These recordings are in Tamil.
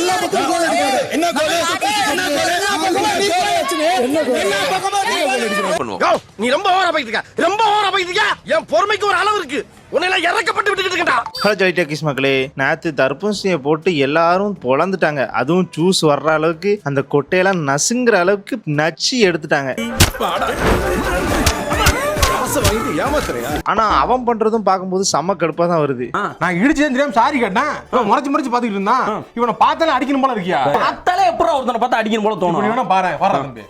எல்லா பக்கமும் கோல் அடிக்கிறது என்ன கோல்? என்ன கோல்? எல்லா பக்கமும் நீ ரொம்ப ஓவரா போயிட்டு இருக்க. ரொம்ப ஓவரா போயிட்டு இருக்க. என் பொறுமைக்கு ஒரு அளவு இருக்கு. உன்னை எல்லாம் இறக்கப்பட்டு விட்டுக்கிட்டு இருக்கா ஹலோ ஜாலி டேக்கிஸ் மக்களே. நேற்று தர்பூசணியை போட்டு எல்லாரும் பொழந்துட்டாங்க. அதுவும் ஜூஸ் வர்ற அளவுக்கு அந்த கொட்டையெல்லாம் நசுங்குற அளவுக்கு நச்சு எடுத்துட்டாங்க. ஆனா அவன் பண்றதும் பார்க்கும்போது செம்ம கடுப்பா தான் வருது. நான் இடிச்சதே தெரியாம சாரி கேட்டேன் இவன் முறைச்சு முறைச்சு பாத்துக்கிட்டு இருந்தான். இவனை பார்த்தாலே அடிக்கணும் போல இருக்கியா? பார்த்தாலே எப்பறம் ஒருத்தனை பார்த்தா அடிக்கணும் போல தோணும்? வேணா பாரு வர தம்பி.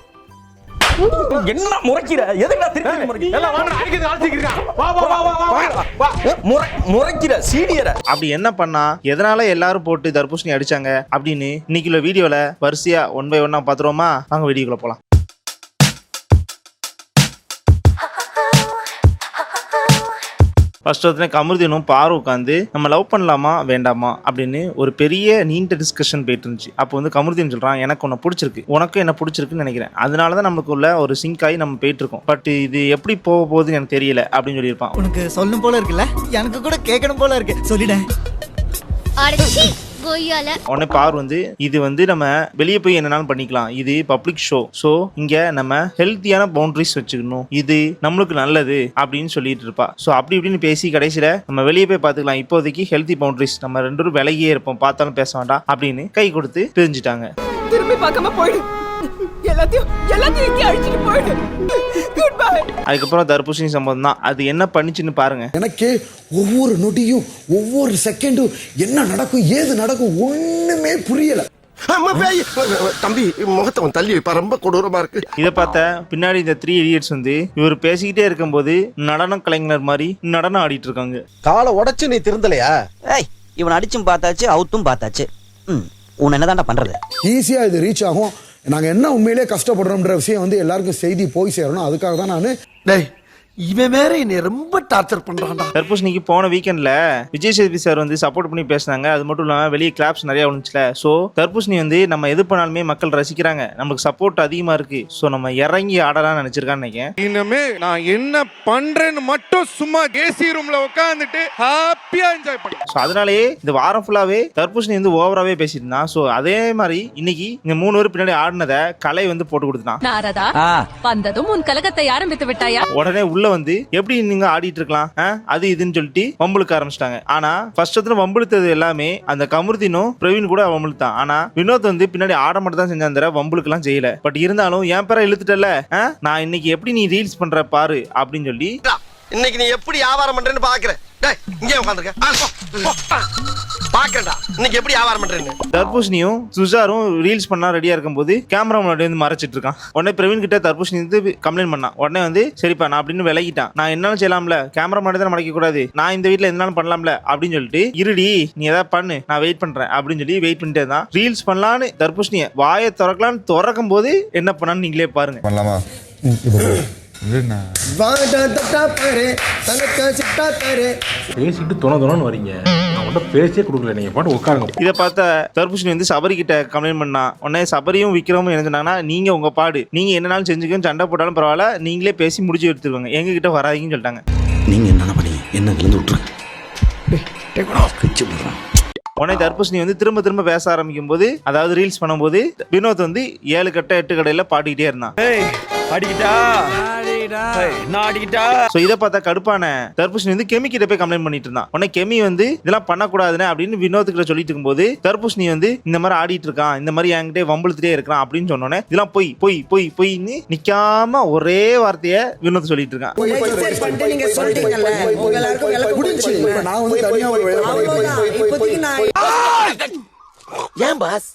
என்ன முறைக்கிற? எதுக்குடா திருப்பி முறைக்கிற? எல்லாம் வாங்க அடிக்கிறது அடிச்சிருக்கான் வா வா வா வா வா முறை முறைக்கிற சீடியற. அப்படி என்ன பண்ணா? எதனால எல்லாரும் போட்டு தர்பூசணி அடிச்சாங்க? அப்படின்னு இன்னைக்குள்ள வீடியோல வரிசையா ஒன் பை ஒன்னா பாத்துருவோமா வாங்க வீடியோக்குள்ள போலாம். ஃபர்ஸ்ட் வந்து கமருதீனும் பாரு உட்காந்து நம்ம லவ் பண்ணலாமா வேண்டாமா அப்படின்னு ஒரு பெரிய நீண்ட டிஸ்கஷன் போயிட்டு இருந்துச்சு. அப்போ வந்து கமருதீன் சொல்றான் எனக்கு உன்னை பிடிச்சிருக்கு. உனக்கும் என்ன பிடிச்சிருக்குன்னு நினைக்கிறேன். அதனால தான் நமக்குள்ள ஒரு சிங்க் ஆகி நம்ம போயிட்டு இருக்கோம். பட் இது எப்படி போக போகுதுன்னு எனக்கு தெரியல அப்படின்னு சொல்லியிருப்பான். உனக்கு சொல்லணும் போல இருக்குல்ல? எனக்கு கூட கேட்கணும் போல இருக்கு. சொல்லிட. அடச்சி கொய்யால உடனே பார் வந்து இது வந்து நம்ம வெளியே போய் என்னனாலும் பண்ணிக்கலாம். இது பப்ளிக் ஷோ ஸோ இங்க நம்ம ஹெல்த்தியான பவுண்டரிஸ் வச்சுக்கணும். இது நம்மளுக்கு நல்லது அப்படின்னு சொல்லிட்டு இருப்பா. ஸோ அப்படி இப்படின்னு பேசி கடைசியில நம்ம வெளியே போய் பார்த்துக்கலாம். இப்போதைக்கு ஹெல்த்தி பவுண்டரிஸ் நம்ம ரெண்டு பேரும் விலகியே இருப்போம். பார்த்தாலும் பேச வேண்டாம் அப்படின்னு கை கொடுத்து பிரிஞ்சுட்டாங்க. திரும்பி பார்க்காம போயிடு. எல்லாத்தையும் எல்லாத்தையும் இங்கே அழிச்சிட்டு போயிடு. குட் பை அதுக்கப்புறம் தர்பூசணி சம்பவம் தான். அது என்ன பண்ணிச்சுன்னு பாருங்க. எனக்கு ஒவ்வொரு நொடியும் ஒவ்வொரு செகண்டும் என்ன நடக்கும் ஏது நடக்கும் ஒண்ணுமே புரியல. தம்பி முகத்தை தள்ளி வைப்பா ரொம்ப கொடூரமா இருக்கு. இதை பார்த்த பின்னாடி இந்த த்ரீ இடியட்ஸ் வந்து இவர் பேசிக்கிட்டே இருக்கும்போது நடன கலைஞர் மாதிரி நடனம் ஆடிட்டு இருக்காங்க. காலை உடைச்சு நீ திருந்தலையா? ஏய் இவன் அடிச்சும் பார்த்தாச்சு அவுத்தும் பார்த்தாச்சு. ம் உன் என்னதான்டா பண்றது? ஈஸியா இது ரீச் ஆகும். நாங்கள் என்ன உண்மையிலே கஷ்டப்படுறோம்ன்ற விஷயம் வந்து எல்லாருக்கும் செய்தி போய் சேரணும். அதுக்காக தான் நான் டேய் இவன் வேற என்னை ரொம்ப டார்ச்சர் பண்றான்டா. தர்பூசணிக்கு போன வீக்கெண்ட்ல விஜய் சேதுபதி சார் வந்து சப்போர்ட் பண்ணி பேசினாங்க. அது மட்டும் இல்லாம வெளியே கிளாப்ஸ் நிறைய விழுந்துச்சுல ஸோ தர்பூசணி வந்து நம்ம எது பண்ணாலுமே மக்கள் ரசிக்கிறாங்க. நமக்கு சப்போர்ட் அதிகமா இருக்கு. ஸோ நம்ம இறங்கி ஆடலாம்னு நினைச்சிருக்கான்னு நினைக்கிறேன். இனிமே நான் என்ன பண்றேன்னு மட்டும் சும்மா ஏசி ரூம்ல உட்காந்துட்டு ஹாப்பியா என்ஜாய் பண்ண ஸோ அதனாலேயே இந்த வாரம் ஃபுல்லாவே தர்பூசணி வந்து ஓவராகவே பேசிட்டு இருந்தான் ஸோ அதே மாதிரி இன்னைக்கு இந்த மூணு பேர் பின்னாடி ஆடினதை கலை வந்து போட்டு ஆ. வந்ததும் உன் கலகத்தை ஆரம்பித்து விட்டாயா? உடனே உள்ள வந்து எப்படி நீங்க ஆடிட்டு இருக்கலாம்? அது இதுன்னு சொல்லிட்டு வம்புழுக்க ஆரம்பிச்சிட்டாங்க. ஆனா ஃபர்ஸ்ட் வந்து வம்புழுத்தது எல்லாமே அந்த கமருதீனும் பிரவீன் கூட வம்புழுத்தான். ஆனா வினோத் வந்து பின்னாடி ஆட மட்டும் தான் செஞ்சான் வம்புழுக்கு எல்லாம் செய்யல. பட் இருந்தாலும் என் பேரை இழுத்துட்டல நான் இன்னைக்கு எப்படி நீ ரீல்ஸ் பண்ற பாரு அப்படின்னு சொல்லி இன்னைக்கு நீ எப்படி வியாபாரம் பண்றேன்னு பாக்குறேன் இங்கே உட்காந்துருக்க பாக்குறேன்டா இன்னைக்கு எப்படி வியாபாரம் பண்றேன்னு? தர்பூசணியும் சுஜாரும் ரீல்ஸ் பண்ணா ரெடியா இருக்கும்போது கேமரா முன்னாடி வந்து மறைச்சிட்டு இருக்கான். உடனே பிரவீன் கிட்ட தர்பூசணி வந்து கம்ப்ளைண்ட் பண்ணான் உடனே வந்து சரிப்பா நான் அப்படின்னு விலகிட்டான். நான் என்னாலும் செய்யலாம்ல? கேமரா முன்னாடி தான் மறைக்க கூடாது. நான் இந்த வீட்ல என்னாலும் பண்ணலாம்ல? அப்படின்னு சொல்லிட்டு இருடி நீ ஏதாவது பண்ணு நான் வெயிட் பண்றேன் அப்படின்னு சொல்லி வெயிட் பண்ணிட்டே தான் ரீல்ஸ் பண்ணலான்னு தர்பூசணியை வாயை திறக்கலான்னு திறக்கும் போது என்ன பண்ணான்னு நீங்களே பாருங்க. பண்ணலாமா? பேசிட்டு தொண தொணன்னு வரீங்க. உன்ட்ட பேசியே கொடுக்கல நீங்க பாட்டு உட்காருங்க. இதை பார்த்த தர்பூசணி வந்து சபரி கிட்ட கம்ப்ளைண்ட் பண்ணா. உடனே சபரியும் விக்ரமும் என்ன சொன்னாங்கன்னா நீங்க உங்க பாடு. நீங்க என்னனாலும் செஞ்சுக்கணும் சண்டை போட்டாலும் பரவாயில்ல. நீங்களே பேசி முடிச்சு எடுத்துருவாங்க. எங்க கிட்ட வராதீங்கன்னு சொல்லிட்டாங்க. நீங்க என்ன பண்ணீங்க என்ன பிச்சு விடுறான் உடனே தர்பூசணி வந்து திரும்ப திரும்ப பேச ஆரம்பிக்கும் போது அதாவது ரீல்ஸ் பண்ணும்போது வினோத் வந்து ஏழு கட்ட எட்டு கடையில பாடிக்கிட்டே இருந்தான். அடிக்கிட்டா நான் அடிக்கிட்டா ஸோ இதை பார்த்தா கடுப்பான தர்பூசணி வந்து கெமி கிட்ட போய் கம்ப்ளைண்ட் பண்ணிட்டு இருந்தான் உடனே கெமி வந்து இதெல்லாம் பண்ணக்கூடாதுன்னு அப்படின்னு வினோத் கிட்ட சொல்லிட்டு இருக்கும்போது தர்பூசணி வந்து இந்த மாதிரி ஆடிட்டு இருக்கான் இந்த மாதிரி என்கிட்ட வம்புழுத்துட்டே இருக்கிறான் அப்படின்னு சொன்னோன்னே இதெல்லாம் போய் போய் போய் பொய்ன்னு நிக்காம ஒரே வார்த்தையை வினோத் சொல்லிட்டு இருக்கான் நான் வந்து தனியா ஒரு. ஏன் பாஸ்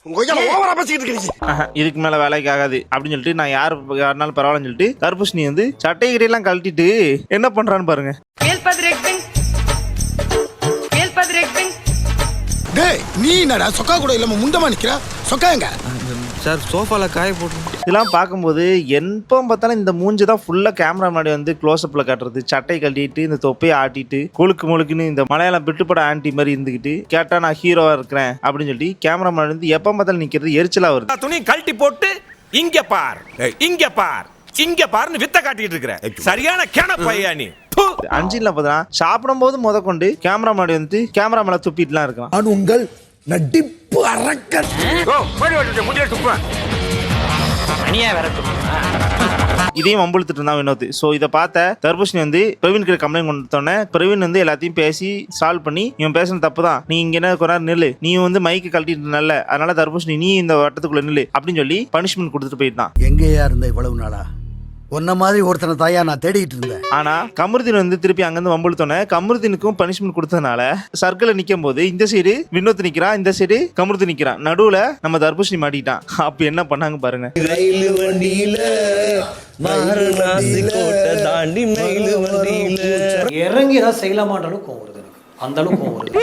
ஓவரா பேசிக்கிட்டு இருக்கீங்க இதுக்கு மேல வேலைக்கு ஆகாது. அப்படின்னு சொல்லிட்டு நான் யார் யாருனாலும் பரவாயில்லன்னு சொல்லிட்டு தர்பூசணி வந்து சட்டை கிட்டையெல்லாம் கழட்டிட்டு என்ன பண்றான்னு பாருங்க. டேய் நீ என்னடா சொக்கா கூட இல்லாம முண்டமா நிக்கிற? சொக்கா எங்க? சார் சோஃபால காய போட்டு இதெல்லாம் பார்க்கும்போது எப்போ பார்த்தாலும் இந்த மூஞ்சி தான் ஃபுல்லாக கேமரா முன்னாடி வந்து க்ளோஸ்அப்பில் காட்டுறது. சட்டை கழட்டிட்டு இந்த தொப்பையை ஆட்டிட்டு கொழுக்கு முழுக்குன்னு இந்த மலையாளம் பிட்டுப்பட ஆண்டி மாதிரி இருந்துக்கிட்டு கேட்டால் நான் ஹீரோவாக இருக்கிறேன் அப்படின்னு சொல்லி கேமரா முன்னாடி வந்து எப்போ பார்த்தாலும் நிற்கிறது எரிச்சலாக வருது. துணி கழட்டி போட்டு இங்க பார் இங்க பார் இங்க பாருன்னு வித்த காட்டிட்டு இருக்கிற. சரியான கேன பையா நீ. பார்த்தா சாப்பிடும்போது முத கொண்டு கேமரா முன்னாடி வந்து கேமரா மேலே துப்பிட்டுலாம் இருக்கலாம். உங்கள் நடிப்பு அரக்கன் இதையும் வம்புழுத்துட்டு இருந்தான் வினோத். ஸோ இதை பார்த்த தர்பூஷணி வந்து பிரவீன் கிட்ட கம்ப்ளைண்ட் கொடுத்தோன்னே பிரவீன் வந்து எல்லாத்தையும் பேசி சால்வ் பண்ணி இவன் பேசுன தப்பு தான் நீ இங்க என்ன நேரம் நில்லு. நீ வந்து மைக்கு கழட்டிட்டு நல்ல அதனால தர்பூஷணி நீ இந்த வட்டத்துக்குள்ள நில்லு. அப்படின்னு சொல்லி பனிஷ்மெண்ட் கொடுத்துட்டு போயிட்டான். எங்கேயா இருந்த இவ்வளவு நாளா? உன்ன மாதிரி ஒருத்தனை தாயா நான் தேடிட்டு இருந்தேன் ஆனா கமருதீன் வந்து திருப்பி அங்கிருந்து வம்புழுத்தோன்னே கமருதீனுக்கும் பனிஷ்மெண்ட் கொடுத்ததுனால சர்க்கிள் நிக்கும் போது இந்த சைடு வினோத் நிக்கிறான் இந்த சைடு கமருதீன் நிக்கிறான் நடுவுல நம்ம தர்பூஷணி மாட்டிட்டான் அப்ப என்ன பண்ணாங்க பாருங்க ரயில் வண்டியில தாண்டி மயில் வண்டியில இறங்கி ஏதாவது செய்யலாமான்ற அளவுக்கு கோவம் வருது அந்த அளவுக்கு கோவம் வருது.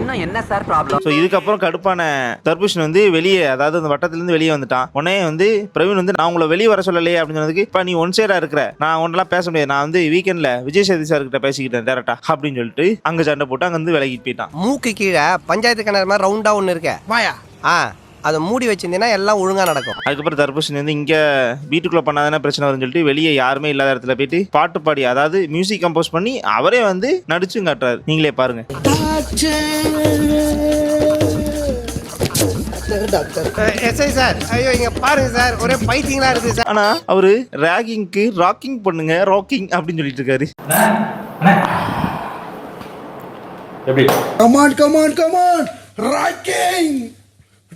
இன்னும் என்ன சார் ப்ராப்ளம் ஸோ இதுக்கப்புறம் கடுப்பான தர்பூஷன் வந்து வெளியே அதாவது அந்த வட்டத்திலேருந்து வெளியே வந்துட்டான். உடனே வந்து பிரவீன் வந்து நான் உங்களை வெளியே வர சொல்லலையே அப்படின்னு சொன்னதுக்கு இப்போ நீ ஒன் சைடா இருக்கிற நான் ஒன்றெல்லாம் பேச முடியாது. நான் வந்து வீக்கெண்ட்ல விஜய் சேதி சார் கிட்ட பேசிக்கிட்டேன் டேரக்டா அப்படின்னு சொல்லிட்டு அங்க சண்டை போட்டு அங்க வந்து விலகிட்டு போயிட்டான். மூக்கு கீழே பஞ்சாயத்து கிணறு மாதிரி ரவுண்டா ஒண்ணு இருக்க. வாயா. ஆ. அதை மூடி வச்சிருந்தீங்கன்னா எல்லாம் ஒழுங்கா நடக்கும். அதுக்கப்புறம் தர்பூசணி வந்து இங்க வீட்டுக்குள்ள பண்ணாதானே பிரச்சனை வரும்னு சொல்லிட்டு வெளியே யாருமே இல்லாத இடத்துல போயிட்டு பாட்டு பாடி அதாவது மியூசிக் கம்போஸ் பண்ணி அவரே வந்து நடிச்சும் காட்டுறாரு. நீங்களே பாருங்க. எஸ்ஐ சார் ஐயோ இங்க பாருங்க சார் ஒரே பைத்தியங்களா இருக்கு சார். ஆனா அவரு ராகிங்க்கு ராக்கிங் பண்ணுங்க ராக்கிங் அப்படின்னு சொல்லிட்டு இருக்காரு. எப்படி கமான் கமான் கமான் ராக்கிங்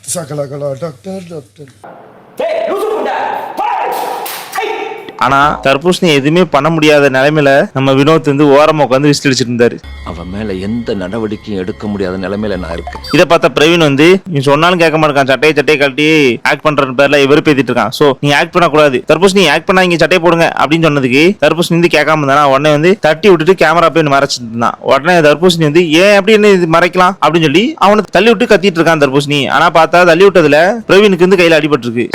सकल कला डॉक्टर डॉक्टर ஆனா தர்பூசணி எதுவுமே பண்ண முடியாத நிலைமையில நம்ம வினோத் வந்து ஓரமா உட்காந்து விசில் அடிச்சிட்டு இருந்தாரு. அவன் மேல எந்த நடவடிக்கையும் எடுக்க முடியாத நிலைமையில நான் இருக்கேன். இதை பார்த்த பிரவீன் வந்து நீ சொன்னாலும் கேட்க மாட்டான் சட்டையை சட்டையை கழட்டி ஆக்ட் பண்ற பேர்ல இவர் பேத்திட்டு இருக்கான். சோ நீ ஆக்ட் பண்ணக்கூடாது. தர்பூசணி ஆக்ட் பண்ணா இங்க சட்டையை போடுங்க அப்படின்னு சொன்னதுக்கு தர்பூசணி வந்து கேட்காம இருந்தானா உடனே வந்து தட்டி விட்டுட்டு கேமரா போய் மறைச்சிட்டு இருந்தான். உடனே தர்பூசணி வந்து ஏன் அப்படி என்ன இது மறைக்கலாம்? அப்படின்னு சொல்லி அவனை தள்ளி விட்டு கத்திட்டு இருக்கான் தர்பூசணி. ஆனா பார்த்தா தள்ளி விட்டதுல பிரவீனுக்கு வந்து கையில அடிபட்டு இருக்கு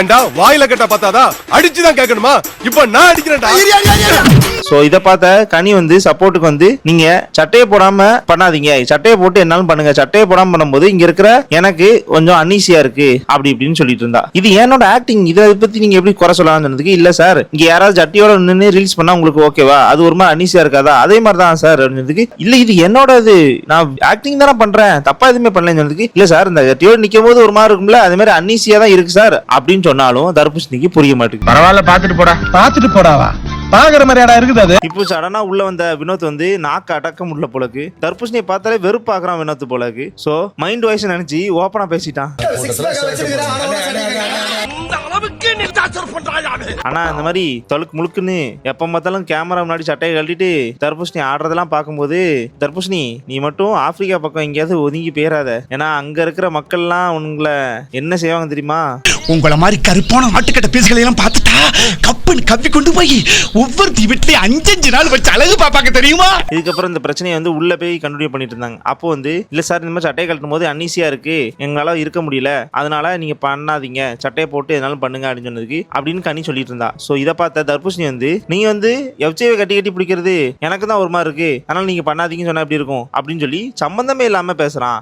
வாயில கட்ட பார்த்தாதா? அடிச்சுதான் கேட்கணுமா? இப்ப நான் அடிக்கிறேன்டா. சோ இத பார்த்த கனி வந்து சப்போர்ட்டுக்கு வந்து நீங்க சட்டையை போடாம பண்ணாதீங்க. சட்டையை போட்டு என்னாலும் பண்ணுங்க. சட்டையை போடாம பண்ணும்போது இங்க இருக்கிற எனக்கு கொஞ்சம் அன்னீசியா இருக்கு. அப்படி இப்படின்னு சொல்லிட்டு இருந்தா. இது என்னோட ஆக்டிங் இதை பத்தி நீங்க எப்படி குறை சொல்லலாம்னு சொன்னதுக்கு இல்ல சார் இங்க யாராவது சட்டையோட நின்று ரீல்ஸ் பண்ணா உங்களுக்கு ஓகேவா அது ஒரு மாதிரி அன்னீசியா இருக்காதா? அதே மாதிரி தான் சார் அப்படின்றதுக்கு இல்ல இது என்னோட இது நான் ஆக்டிங் தானே பண்றேன். தப்பா எதுவுமே பண்ணலன்னு சொன்னதுக்கு இல்ல சார் இந்த சட்டையோட நிக்கும் போது ஒரு மாதிரி இருக்கும்ல அதே மாதிரி அன்னீசியா தான் இருக்கு சார் அப்படின்னு சொன்னாலும் தர்பூசணிக்கு புரிய மாட்டேங்குது. பரவாயில்ல பாத்துட்டு போடா. பாத்துட்டு போடாவா? பாக்குற மாதிரி இடம் இருக்குது அது. இப்போ சடனா உள்ள வந்த வினோத் வந்து நாக்க அடக்க முடியல போலக்கு. தர்பூசணியை பார்த்தாலே வெறுப்பாக்குறான் வினோத் போலக்கு. சோ மைண்ட் வாய்ஸ் நினைச்சு ஓப்பனா பேசிட்டான். ஆனா இந்த மாதிரி தொழுக்கு முழுக்குன்னு எப்ப பார்த்தாலும் கேமரா முன்னாடி சட்டையை கழட்டிட்டு தர்பூசணி ஆடுறதெல்லாம் பார்க்கும்போது தர்பூசணி நீ மட்டும் ஆப்பிரிக்கா பக்கம் எங்கேயாவது ஒதுங்கி போயிடாத ஏன்னா அங்க இருக்கிற மக்கள்லாம் உங்களை என்ன செய்வாங்க தெரியுமா? உங்கள மாதிரி கருப்பான ஆட்டுக்கட்ட பீஸ்களை எல்லாம் பார்த்துட்டா கப்புன்னு கப்பி கொண்டு போய் ஒவ்வொரு வீட்லயும் அஞ்சஞ்சு நாள் வச்சு அழகு பாப்பாங்க தெரியுமா? இதுக்கப்புறம் இந்த பிரச்சனையை வந்து உள்ள போய் கண்டினியூ பண்ணிட்டு இருந்தாங்க. அப்போ வந்து இல்ல சார் இந்த மாதிரி சட்டையை கழட்டும் போது அன்னீசியா இருக்கு. எங்களால இருக்க முடியல. அதனால நீங்க பண்ணாதீங்க. சட்டையை போட்டு எதுனாலும் பண்ணுங்க அப்படின்னு சொன்னதுக்கு அப்படின்னு கனி சொல்லிட்டு இருந்தா. சோ இதை பார்த்த தர்பூசணி வந்து நீங்க வந்து எஃப்ஜேவை கட்டி கட்டி பிடிக்கிறது எனக்கு தான் ஒரு மாதிரி இருக்கு. அதனால நீங்க பண்ணாதீங்கன்னு சொன்னா எப்படி இருக்கும்? அப்படின்னு சொல்லி சம்பந்தமே இல்லாம பேசுறான்.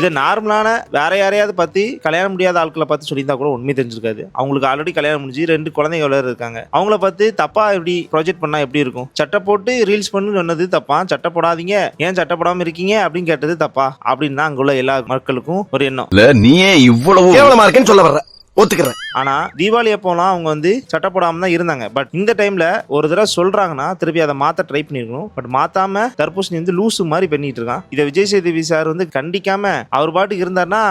இதை நார்மலான வேற யாரையாவது பார்த்து கல்யாணம் முடியாத ஆட்களை பார்த்து சொல்லியிருந்தா கூட உண்மை தெரிஞ்சிருக்காது. அவங்களுக்கு ஆல்ரெடி கல்யாணம் முடிஞ்சு ரெண்டு குழந்தைங்க இருக்காங்க அவங்கள பார்த்து தப்பா எப்படி ப்ராஜெக்ட் பண்ணா எப்படி இருக்கும்? சட்டை போட்டு ரீல்ஸ் பண்ணு சொன்னது தப்பா? சட்டை போடாதீங்க. ஏன் சட்டை போடாம இருக்கீங்க? அப்படின்னு கேட்டது தப்பா? அப்படின்னு தான் அங்குள்ள எல்லா மக்களுக்கும் ஒரு எண்ணம். நீயே இவ்வளவு கேவலமா இருக்கேன்னு சொல்ல வர்ற. ஒத்துக்கிறேன். ஆனா தீபாவளி அப்போலாம் அவங்க வந்து சட்டை போடாம தான் இருந்தாங்க. பட் இந்த டைம்ல ஒரு தடவை சொல்றாங்கன்னா திருப்பி அதை மாத்த ட்ரை பண்ணிருக்கணும். பட் மாத்தாம தர்பூசணி வந்து லூசு மாதிரி பண்ணிட்டு இருக்கான். இதை விஜய் சேதுவி சார் வந்து கண்டிக்காம அவர் பாட்டுக்கு இருந்தாருன்னா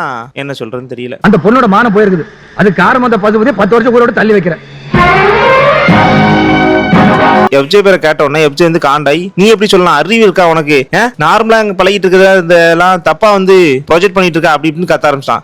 என்ன சொல்றதுன்னு தெரியல. அந்த பொண்ணோட மானம் போயிருக்குது. அது காரம் அந்த பசுபதி பத்து வருஷம் கூட தள்ளி வைக்கிறேன். எஃப்ஜே பேரை கேட்ட உடனே எஃப்ஜே வந்து காண்டாய் நீ எப்படி சொல்லலாம்? அறிவு இருக்கா உனக்கு? நார்மலா அங்க பழகிட்டு இருக்கிற இந்த எல்லாம் தப்பா வந்து ப்ராஜெக்ட் பண்ணிட்டு இருக்கா? அப்படி இப்படின்னு கத்த ஆரம்பிச்சான்.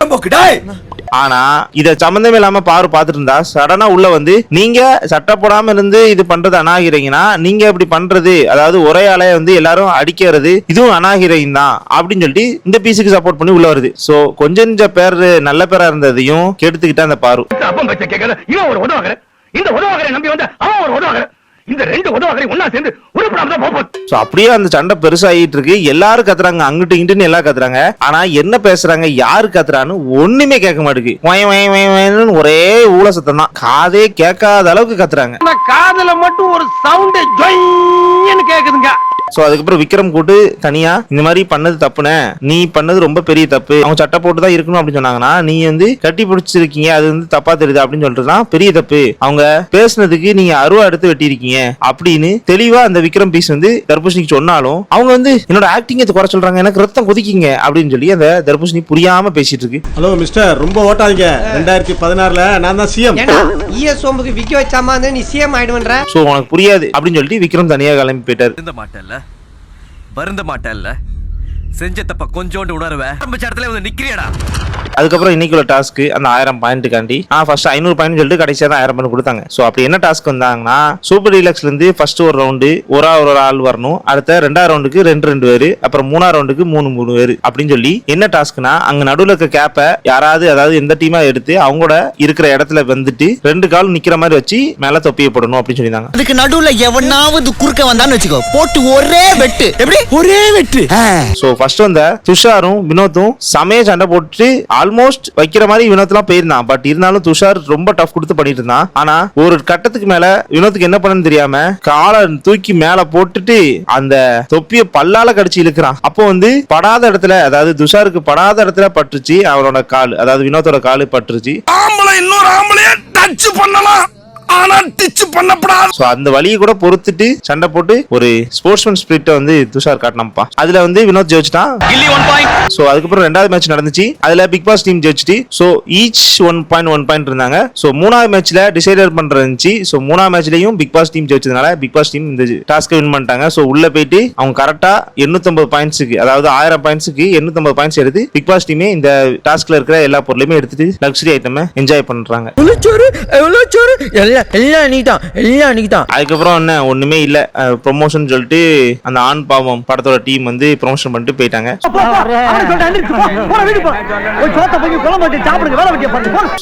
ஆனா இத சம்பந்தமே இல்லாம பாரு பாத்துட்டு இருந்தா சடனா உள்ள வந்து நீங்க சட்டை போடாம இருந்து இது பண்றது அநாகிரீங்கன்னா நீங்க இப்படி பண்றது? அதாவது ஒரே ஆளைய வந்து எல்லாரும் அடிக்கிறது இதுவும் அநாகிரகம் தான். அப்படின்னு சொல்லிட்டு இந்த பீஸுக்கு சப்போர்ட் பண்ணி உள்ள வருது. சோ கொஞ்சம் பேர் நல்ல பேரா இருந்ததையும் கெடுத்துக்கிட்ட அந்த பாரு. உதவாகற இந்த உதவாகரை நம்பி வந்த அவன் ஒரு உதவாகற இந்த ரெண்டு உதவாகரை ஒன்னா சேர்ந்து உருப்படாம தான் போப்போம் சோ அப்படியே அந்த சண்டை பெருசாகிட்டு இருக்கு. எல்லாரும் கத்துறாங்க. அங்கிட்டு இங்கிட்டுன்னு எல்லாம் கத்துறாங்க. ஆனா என்ன பேசுறாங்க? யாரு கத்துறான்னு ஒண்ணுமே கேட்க மாட்டேங்குது. ஒரே ஊழ சத்தம் தான் காதே கேட்காத அளவுக்கு கத்துறாங்க. காதுல மட்டும் ஒரு சவுண்ட் ஜொய்ன்னு கேக்குதுங்க. ஸோ அதுக்கப்புறம் விக்ரம் கூட்டு தனியா இந்த மாதிரி பண்ணது தப்புனே. நீ பண்ணது ரொம்ப பெரிய தப்பு. அவங்க சட்டை போட்டு தான் இருக்கணும் அப்படின்னு சொன்னாங்கன்னா நீ வந்து கட்டி பிடிச்சிருக்கீங்க. அது வந்து தப்பா தெரியுது அப்படின்னு சொல்லிட்டு தான் பெரிய தப்பு. அவங்க பேசுனதுக்கு நீங்க அருவா எடுத்து வெட்டியிருக்கீங்க அப்படின்னு தெளிவா அந்த விக்ரம் பீஸ் வந்து தர்பூசணிக்கு சொன்னாலும் அவங்க வந்து என்னோட ஆக்டிங்கை குறை சொல்றாங்க. எனக்கு ரத்தம் கொதிக்கிங்க அப்படின்னு சொல்லி அந்த தர்பூசணி புரியாம பேசிட்டு இருக்கு. ஹலோ மிஸ்டர் ரொம்ப ஓட்டாதீங்க. ரெண்டாயிரத்தி பதினாறுல நான் தான் சிஎம் ஈய சோம்புக்கு விக்க வச்சாமா நீ சிஎம் ஆயிடுவன்ற? ஸோ உனக்கு புரியாது அப்படின்னு சொல்லிட்டு விக்ரம் தனியா கிளம்பி போயிட்டாரு. வருந்த மாட்டேன்ல செஞ்ச தப்ப கொஞ்சோண்டு உணர்வேன் ஆரம்பிச்ச இடத்துல வந்து நிக்கிறியடா? அதுக்கப்புறம் இன்னைக்கு உள்ள டாஸ்க்கு அந்த ஆயிரம் பாயிண்ட்டுக்காண்டி நான் ஃபர்ஸ்ட் ஐநூறு பாயிண்ட் சொல்லிட்டு கடைசியாக தான் ஆயிரம் பாயிண்ட் கொடுத்தாங்க. ஸோ அப்படி என்ன டாஸ்க் வந்தாங்கன்னா சூப்பர் டீலக்ஸ்ல இருந்து ஃபர்ஸ்ட் ஒரு ரவுண்டு ஒரு ஒரு ஆள் வரணும். அடுத்த ரெண்டாவது ரவுண்டுக்கு ரெண்டு ரெண்டு பேர். அப்புறம் மூணாவது ரவுண்டுக்கு மூணு மூணு பேர். அப்படின்னு சொல்லி என்ன டாஸ்க்னா அங்க நடுவில் இருக்க கேப்பை யாராவது அதாவது எந்த டீமா எடுத்து அவங்களோட இருக்கிற இடத்துல வந்துட்டு ரெண்டு கால் நிக்கிற மாதிரி வச்சு மேல தொப்பிய போடணும் அப்படின்னு சொல்லியிருந்தாங்க. அதுக்கு நடுவுல எவனாவது குறுக்க வந்தான்னு வச்சுக்கோ. போட்டு ஒரே வெட்டு. எப்படி? ஒரே வெட்டு ஸோ ஃபர்ஸ்ட் வந்த துஷாரும் வினோத்தும் சமய சண்டை போட்டு ஆல்மோஸ்ட் வைக்கிற மாதிரி வினோத்லாம் போயிருந்தான். பட் இருந்தாலும் துஷார் ரொம்ப டஃப் கொடுத்து பண்ணிட்டு இருந்தான் ஆனா ஒரு கட்டத்துக்கு மேல வினோத்துக்கு என்ன பண்ணனு தெரியாம காலை தூக்கி மேல போட்டுட்டு அந்த தொப்பிய பல்லால கடிச்சு இழுக்கிறான். அப்போ வந்து படாத இடத்துல அதாவது துஷாருக்கு படாத இடத்துல பட்டுருச்சு அவனோட கால் அதாவது வினோத்தோட காலு பட்டுருச்சு. ஆம்பளை இன்னொரு ஆம்பளைய டச் பண்ணலாம். ஆனா டிச் பண்ணப்படாது. ஸோ அந்த வழியை கூட பொறுத்துட்டு சண்டை போட்டு ஒரு ஸ்போர்ட்ஸ்மேன் ஸ்பிரிட்டை வந்து துஷார் காட்டினப்பா அதுல வந்து வினோத் ஜெயிச்சிட்டான். ஸோ அதுக்கப்புறம் ரெண்டாவது மேட்ச் நடந்துச்சு. அதுல Bigg Boss team ஜெயிச்சிட்டு so each one point one point இருந்தாங்க. ஸோ மூணாவது மேட்ச்ல டிசைடர் பண்றது இருந்துச்சு. ஸோ மூணாவது மேட்ச்லயும் பிக் பாஸ் டீம் ஜெயிச்சதுனால பிக் பாஸ் டீம் இந்த டாஸ்க்கை வின் பண்ணிட்டாங்க. ஸோ உள்ள போயிட்டு அவங்க கரெக்டா எண்ணூத்தம்பது பாயிண்ட்ஸுக்கு அதாவது ஆயிரம் பாயிண்ட்ஸுக்கு எண்ணூத்தம்பது பாயிண்ட்ஸ் எடுத்து பிக் பாஸ் டீமே இந்த டாஸ்க்ல இருக்கிற எல்லா பொருளையுமே எடுத்துட்டு லக்ஸரி ஐட்டமை என்ஜாய் பண்றாங்க. சோறு? சோறு? எல்லாம் எல்லாம் நீ தான் எல்லாம் நீ தான் அதுக்கப்புறம் என்ன ஒண்ணுமே இல்ல. ப்ரொமோஷன் சொல்லிட்டு அந்த ஆண் பாவம் படத்தோட டீம் வந்து ப்ரொமோஷன் பண்ணிட்டு போயிட்டாங்க.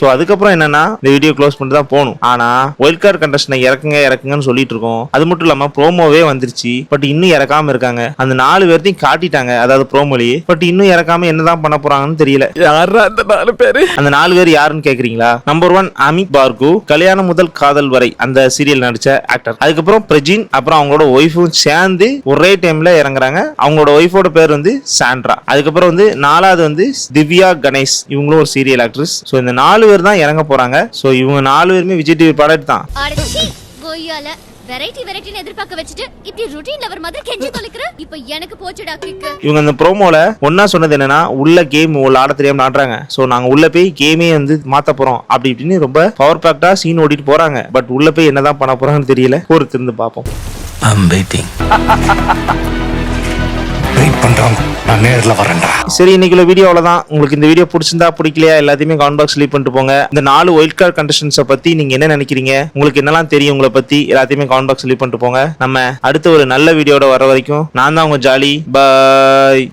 ஸோ அதுக்கப்புறம் என்னன்னா இந்த வீடியோ க்ளோஸ் பண்ணிட்டு தான் போகணும். ஆனா ஒயில்ட் கார்டு கண்டஸ்டன் இறக்குங்க இறக்குங்கன்னு சொல்லிட்டு இருக்கோம். அது மட்டும் இல்லாம ப்ரோமோவே வந்துருச்சு. பட் இன்னும் இறக்காம இருக்காங்க. அந்த நாலு பேர்த்தையும் காட்டிட்டாங்க அதாவது ப்ரோமோலயே பட் இன்னும் இறக்காம என்னதான் பண்ண போறாங்கன்னு தெரியல. யாரா அந்த நாலு பேரு? அந்த நாலு பேர் யாருன்னு கேக்குறீங்களா? நம்பர் ஒன் அமித் பார்கு கல்யாணம் முதல் காதல் வரை அந்த சீரியல் நடிச்ச ஆக்டர் அதுக்கப்புறம் பிரஜின் அப்புறம் அவங்களோட ஒய்ஃபும் சேர்ந்து ஒரே டைம்ல இறங்குறாங்க. அவங்களோட ஒய்ஃபோட பேர் வந்து சாண்ட்ரா. அதுக்கப்புறம் வந்து நாலாவது வந்து திவ்யா கணேஷ். இவங்களும் ஒரு சீரியல் ஆக்ட்ரஸ் ஸோ இந்த நாலு பேர் தான் இறங்க போறாங்க. ஸோ இவங்க நாலு பேருமே விஜய் டிவி ப்ராடக்ட் தான். கொய்யால வெரைட்டி வெரைட்டின்னு எதிர்பார்க்க வச்சுட்டு இப்படி ருட்டீன் லவர் மாதிரி கெஞ்சி தொலைக்கிற? இப்ப எனக்கு போச்சுடா கிக்கு. இவங்க இந்த ப்ரோமோல ஒன்னா சொன்னது என்னன்னா உள்ள கேம் உள்ள ஆட தெரியாம ஆடுறாங்க. ஸோ நாங்க உள்ள போய் கேமே வந்து மாத்த போறோம். அப்படி இப்படின்னு ரொம்ப பவர் பேக்டா சீன் ஓடிட்டு போறாங்க. பட் உள்ள போய் என்னதான் பண்ண போறாங்கன்னு தெரியல. பொறுத்து இருந்து பார்ப்போம். ஐம் வெயிட்டிங் வெயிட் பண்றோம். நான் நேரில் வரேன்டா. சரி இன்னைக்குள்ள வீடியோ அவ்வளோதான் உங்களுக்கு இந்த வீடியோ பிடிச்சிருந்தா பிடிக்கலையா எல்லாத்தையுமே கமெண்ட் பாக்ஸ் லீவ் பண்ணிட்டு போங்க. இந்த நாலு ஒயிட் கார்டு கண்டிஷன்ஸை பற்றி நீங்கள் என்ன நினைக்கிறீங்க? உங்களுக்கு என்னெல்லாம் தெரியும் உங்களை பற்றி எல்லாத்தையுமே கமெண்ட் பாக்ஸ் லீவ் பண்ணிட்டு போங்க. நம்ம அடுத்த ஒரு நல்ல வீடியோட வர வரைக்கும் நான் தான் உங்கள் ஜாலி. பாய்